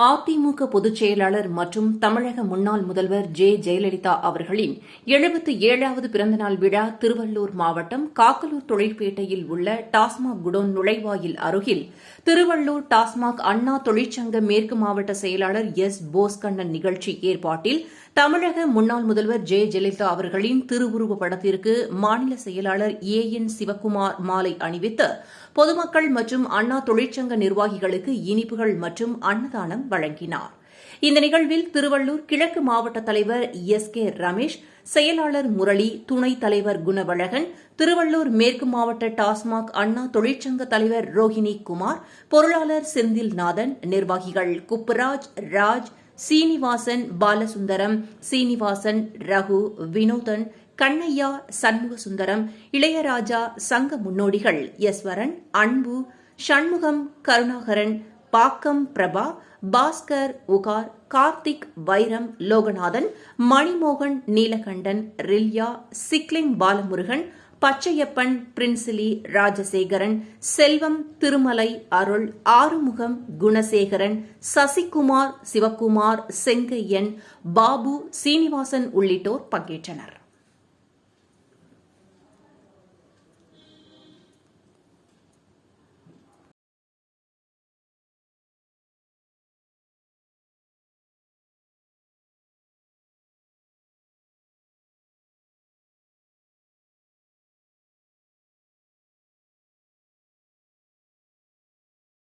அதிமுக பொதுச் செயலாளர் மற்றும் தமிழக முன்னாள் முதல்வர் ஜெ. ஜெயலலிதா அவர்களின் எழுபத்தி ஏழாவது பிறந்தநாள் விழா திருவள்ளூர் மாவட்டம் காக்கலூர் தொழிற்பேட்டையில் உள்ள டாஸ்மாக் குடோன் நுழைவாயில் அருகில். திருவள்ளூர் டாஸ்மாக் அண்ணா தொழிற்சங்க மேற்கு மாவட்ட செயலாளர் எஸ். போஸ்கண்ணன் நிகழ்ச்சி ஏற்பாட்டில் தமிழக முன்னாள் முதல்வர் ஜெ. ஜெயலலிதா அவர்களின் திருவுருவ படத்திற்கு மாநில செயலாளர் ஏ. என். சிவக்குமார் மாலை அணிவித்து பொதுமக்கள் மற்றும் அண்ணா தொழிற்சங்க நிர்வாகிகளுக்கு இனிப்புகள் மற்றும் அன்னதானம் வழங்கினார். இந்த நிகழ்வில் திருவள்ளூர் கிழக்கு மாவட்ட தலைவர் எஸ் கே ரமேஷ் செயலாளர் முரளி துணைத் தலைவர் குணவழகன் திருவள்ளூர் மேற்கு மாவட்ட டாஸ்மாக் அண்ணா தொழிற்சங்க தலைவர் ரோஹிணி குமார் பொருளாளர் செந்தில்நாதன் நிர்வாகிகள் குப்புராஜ் ராஜ் சீனிவாசன் பாலசுந்தரம் சீனிவாசன் ரகு வினோதன் கண்ணையா சண்முகசுந்தரம் இளையராஜா சங்க முன்னோடிகள் யஸ்வரன் அன்பு சண்முகம் கருணாகரன் பாக்கம் பிரபா பாஸ்கர் உகார் கார்த்திக் வைரம் லோகநாதன் மணிமோகன் நீலகண்டன் ரில்யா சிக்லிங் பாலமுருகன் பச்சையப்பன் பிரின்சிலி ராஜசேகரன் செல்வம் திருமலை அருள் ஆறுமுகம் குணசேகரன் சசிகுமார் சிவக்குமார் செங்கையன் பாபு சீனிவாசன் உள்ளிட்டோர் பங்கேற்றனர்.